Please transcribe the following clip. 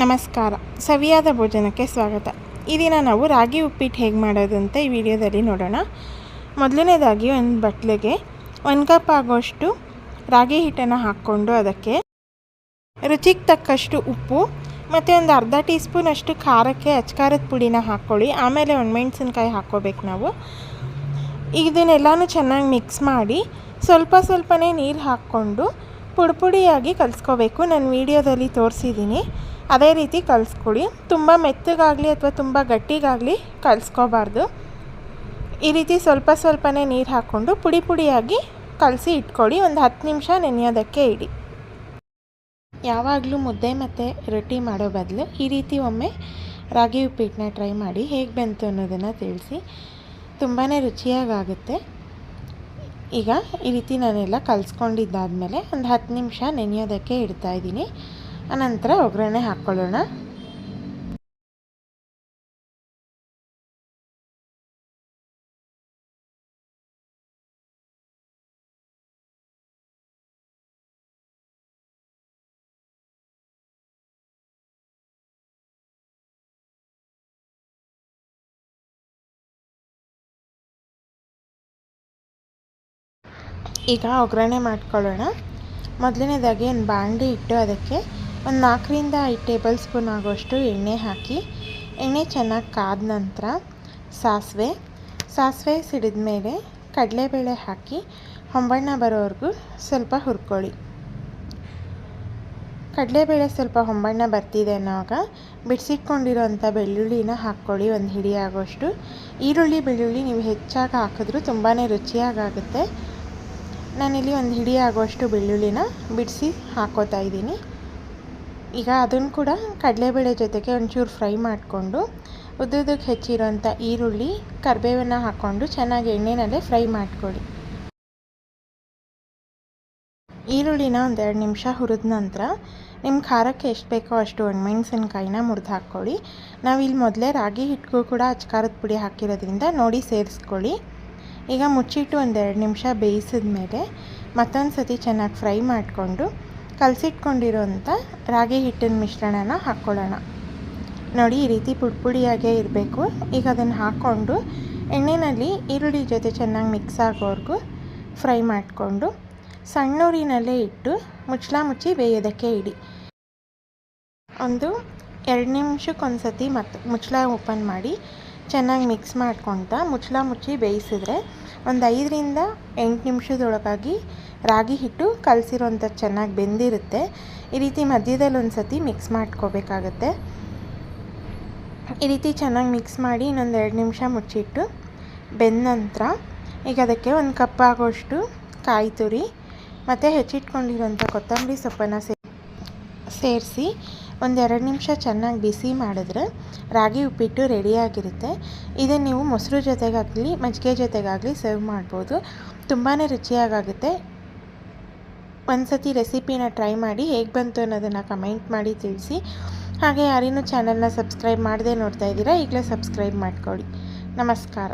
ನಮಸ್ಕಾರ. ಸವಿಯಾದ ಭೋಜನಕ್ಕೆ ಸ್ವಾಗತ. ಈ ದಿನ ನಾವು ರಾಗಿ ಉಪ್ಪಿಟ್ಟು ಹೇಗೆ ಮಾಡೋದು ಅಂತ ಈ ವಿಡಿಯೋದಲ್ಲಿ ನೋಡೋಣ. ಮೊದಲನೇದಾಗಿ ಒಂದು ಬಟ್ಲಿಗೆ ಒಂದು ಕಪ್ ಆಗೋಷ್ಟು ರಾಗಿ ಹಿಟ್ಟನ್ನು ಹಾಕ್ಕೊಂಡು ಅದಕ್ಕೆ ರುಚಿಗೆ ತಕ್ಕಷ್ಟು ಉಪ್ಪು ಮತ್ತು ಒಂದು ಅರ್ಧ ಟೀ ಸ್ಪೂನಷ್ಟು ಖಾರಕ್ಕೆ ಅಚ್ಕಾರದ ಪುಡಿನ ಹಾಕ್ಕೊಳ್ಳಿ. ಆಮೇಲೆ ಒಂದು ಒಣಮೆಣ್ಸಿನ್ಕಾಯಿ ಹಾಕ್ಕೋಬೇಕು ನಾವು. ಇದನ್ನೆಲ್ಲನೂ ಚೆನ್ನಾಗಿ ಮಿಕ್ಸ್ ಮಾಡಿ ಸ್ವಲ್ಪ ಸ್ವಲ್ಪನೇ ನೀರು ಹಾಕ್ಕೊಂಡು ಪುಡಿ ಪುಡಿಯಾಗಿ ಕಲಿಸ್ಕೋಬೇಕು. ನಾನು ವೀಡಿಯೋದಲ್ಲಿ ತೋರಿಸಿದ್ದೀನಿ. ಅದೇ ರೀತಿ ಕಲಿಸ್ಕೊಳ್ಳಿ. ತುಂಬ ಮೆತ್ತಗಾಗಲಿ ಅಥವಾ ತುಂಬ ಗಟ್ಟಿಗಾಗಲಿ ಕಲಿಸ್ಕೋಬಾರ್ದು. ಈ ರೀತಿ ಸ್ವಲ್ಪ ಸ್ವಲ್ಪನೇ ನೀರು ಹಾಕ್ಕೊಂಡು ಪುಡಿ ಪುಡಿಯಾಗಿ ಕಲಸಿ ಇಟ್ಕೊಳ್ಳಿ. ಒಂದು ಹತ್ತು ನಿಮಿಷ ನೆನೆಯೋದಕ್ಕೆ ಇಡಿ. ಯಾವಾಗಲೂ ಮುದ್ದೆ ಮತ್ತು ರೊಟ್ಟಿ ಮಾಡೋ ಬದಲು ಈ ರೀತಿ ಒಮ್ಮೆ ರಾಗಿ ಉಪ್ಪಿಟ್ಟನ್ನ ಟ್ರೈ ಮಾಡಿ ಹೇಗೆ ಬಂತು ಅನ್ನೋದನ್ನು ತಿಳಿಸಿ. ತುಂಬಾ ರುಚಿಯಾಗುತ್ತೆ ಈಗ ಈ ರೀತಿ ನಾನೆಲ್ಲ ಕಲಿಸ್ಕೊಂಡಿದ್ದಾದಮೇಲೆ ಒಂದು ಹತ್ತು ನಿಮಿಷ ನೆನೆಯೋದಕ್ಕೆ ಇಡ್ತಾಯಿದ್ದೀನಿ ಅನಂತರ ಒಗ್ಗರಣೆ ಹಾಕ್ಕೊಳ್ಳೋಣ. ಈಗ ಒಗ್ಗರಣೆ ಮಾಡ್ಕೊಳ್ಳೋಣ. ಮೊದಲನೇದಾಗಿ ಒಂದು ಬಾಂಡಿ ಇಟ್ಟು ಅದಕ್ಕೆ ಒಂದು ನಾಲ್ಕರಿಂದ ಐದು ಟೇಬಲ್ ಸ್ಪೂನ್ ಆಗೋಷ್ಟು ಎಣ್ಣೆ ಹಾಕಿ, ಎಣ್ಣೆ ಚೆನ್ನಾಗಿ ಕಾದ ನಂತರ ಸಾಸಿವೆ ಸಾಸಿವೆ ಸಿಡಿದ ಮೇಲೆ ಕಡಲೆಬೇಳೆ ಹಾಕಿ, ಹೊಂಬಣ್ಣ ಬರೋವರೆಗೂ ಸ್ವಲ್ಪ ಹುರ್ಕೊಳ್ಳಿ. ಕಡಲೆಬೇಳೆ ಸ್ವಲ್ಪ ಹೊಂಬಣ್ಣ ಬರ್ತಿದೆ ಅನ್ನೋವಾಗ ಬಿಡಿಸಿಟ್ಕೊಂಡಿರೋಂಥ ಬೆಳ್ಳುಳ್ಳಿನ ಹಾಕ್ಕೊಳ್ಳಿ, ಒಂದು ಹಿಡಿ ಆಗೋಷ್ಟು. ಈರುಳ್ಳಿ, ಬೆಳ್ಳುಳ್ಳಿ ನೀವು ಹೆಚ್ಚಾಗಿ ಹಾಕಿದ್ರೂ ತುಂಬಾ ರುಚಿಯಾಗುತ್ತೆ ನಾನಿಲ್ಲಿ ಒಂದು ಹಿಡಿ ಆಗುವಷ್ಟು ಬೆಳ್ಳುಳ್ಳಿನ ಬಿಡಿಸಿ ಹಾಕೋತಾ ಇದ್ದೀನಿ. ಈಗ ಅದನ್ನು ಕೂಡ ಕಡಲೆಬೇಳೆ ಜೊತೆಗೆ ಒಂಚೂರು ಫ್ರೈ ಮಾಡಿಕೊಂಡು ಉದ್ದುದಕ್ಕೆ ಹೆಚ್ಚಿರೋಂಥ ಈರುಳ್ಳಿ, ಕರಿಬೇವನ್ನು ಹಾಕ್ಕೊಂಡು ಚೆನ್ನಾಗಿ ಎಣ್ಣೆನಲ್ಲೇ ಫ್ರೈ ಮಾಡಿಕೊಳ್ಳಿ. ಈರುಳ್ಳಿನ ಒಂದೆರಡು ನಿಮಿಷ ಹುರಿದ ನಂತರ ನಿಮ್ಮ ಖಾರಕ್ಕೆ ಎಷ್ಟು ಬೇಕೋ ಅಷ್ಟು ಒಣಮೆಣಸಿನ್ಕಾಯಿನ ಮುರಿದು ಹಾಕ್ಕೊಳ್ಳಿ. ನಾವಿಲ್ಲಿ ಮೊದಲೇ ರಾಗಿ ಹಿಟ್ಟಿಗೂ ಕೂಡ ಅಚ್ಕಾರದ ಪುಡಿ ಹಾಕಿರೋದ್ರಿಂದ ನೋಡಿ ಸೇರಿಸ್ಕೊಳ್ಳಿ. ಈಗ ಮುಚ್ಚಿಟ್ಟು ಒಂದೆರಡು ನಿಮಿಷ ಬೇಯಿಸಿದ ಮೇಲೆ ಮತ್ತೊಂದು ಸತಿ ಚೆನ್ನಾಗಿ ಫ್ರೈ ಮಾಡಿಕೊಂಡು ಕಲಸಿಟ್ಕೊಂಡಿರೋಂಥ ರಾಗಿ ಹಿಟ್ಟಿನ ಮಿಶ್ರಣನ ಹಾಕ್ಕೊಳ್ಳೋಣ. ನೋಡಿ, ಈ ರೀತಿ ಪುಡಿ ಪುಡಿಯಾಗೇ ಇರಬೇಕು. ಈಗ ಅದನ್ನು ಹಾಕ್ಕೊಂಡು ಎಣ್ಣೆಯಲ್ಲಿ ಈರುಳ್ಳಿ ಜೊತೆ ಚೆನ್ನಾಗಿ ಮಿಕ್ಸ್ ಆಗೋವರೆಗೂ ಫ್ರೈ ಮಾಡಿಕೊಂಡು ಸಣ್ಣೂರಿನಲ್ಲೇ ಇಟ್ಟು ಮುಚ್ಚಳ ಮುಚ್ಚಿ ಬೇಯೋದಕ್ಕೆ ಇಡಿ. ಒಂದು ಎರಡು ನಿಮಿಷಕ್ಕೊಂದು ಸತಿ ಮತ್ತು ಮುಚ್ಚಳ ಓಪನ್ ಮಾಡಿ ಚೆನ್ನಾಗಿ ಮಿಕ್ಸ್ ಮಾಡ್ಕೊತ ಮುಚ್ಚಳ ಮುಚ್ಚಿ ಬೇಯಿಸಿದ್ರೆ ಒಂದು ಐದರಿಂದ ಎಂಟು ನಿಮಿಷದೊಳಗಾಗಿ ರಾಗಿ ಹಿಟ್ಟು ಕಲಸಿರೋಂಥ ಚೆನ್ನಾಗಿ ಬೆಂದಿರುತ್ತೆ. ಈ ರೀತಿ ಮಧ್ಯದಲ್ಲಿ ಒಂದು ಸತಿ ಮಿಕ್ಸ್ ಮಾಡ್ಕೋಬೇಕಾಗತ್ತೆ. ಈ ರೀತಿ ಚೆನ್ನಾಗಿ ಮಿಕ್ಸ್ ಮಾಡಿ ಇನ್ನೊಂದು ಎರಡು ನಿಮಿಷ ಮುಚ್ಚಿಟ್ಟು ಬೆಂದ ನಂತರ ಈಗ ಅದಕ್ಕೆ ಒಂದು ಕಪ್ ಆಗೋಷ್ಟು ಕಾಯಿ ತುರಿ ಮತ್ತು ಹೆಚ್ಚಿಟ್ಕೊಂಡಿರೋಂಥ ಕೊತ್ತಂಬರಿ ಸೊಪ್ಪನ್ನು ಸೇ, ಸೇರಿಸಿ ಒಂದೆರಡು ನಿಮಿಷ ಚೆನ್ನಾಗಿ ಬಿಸಿ ಮಾಡಿದ್ರೆ ರಾಗಿ ಉಪ್ಪಿಟ್ಟು ರೆಡಿಯಾಗಿರುತ್ತೆ ಇದನ್ನು ನೀವು ಮೊಸರು ಜೊತೆಗಾಗಲಿ, ಮಜ್ಜಿಗೆ ಜೊತೆಗಾಗಲಿ ಸರ್ವ್ ಮಾಡ್ಬೋದು. ತುಂಬಾ ರುಚಿಯಾಗುತ್ತೆ ಒಂದು ಸತಿ ರೆಸಿಪಿನ ಟ್ರೈ ಮಾಡಿ ಹೇಗೆ ಬಂತು ಅನ್ನೋದನ್ನು ಕಮೆಂಟ್ ಮಾಡಿ ತಿಳಿಸಿ. ಹಾಗೆ ಯಾರೇನೂ ಚಾನಲ್ನ ಸಬ್ಸ್ಕ್ರೈಬ್ ಮಾಡದೆ ನೋಡ್ತಾ ಇದ್ದೀರಾ ಈಗಲೇ ಸಬ್ಸ್ಕ್ರೈಬ್ ಮಾಡ್ಕೊಳ್ಳಿ. ನಮಸ್ಕಾರ.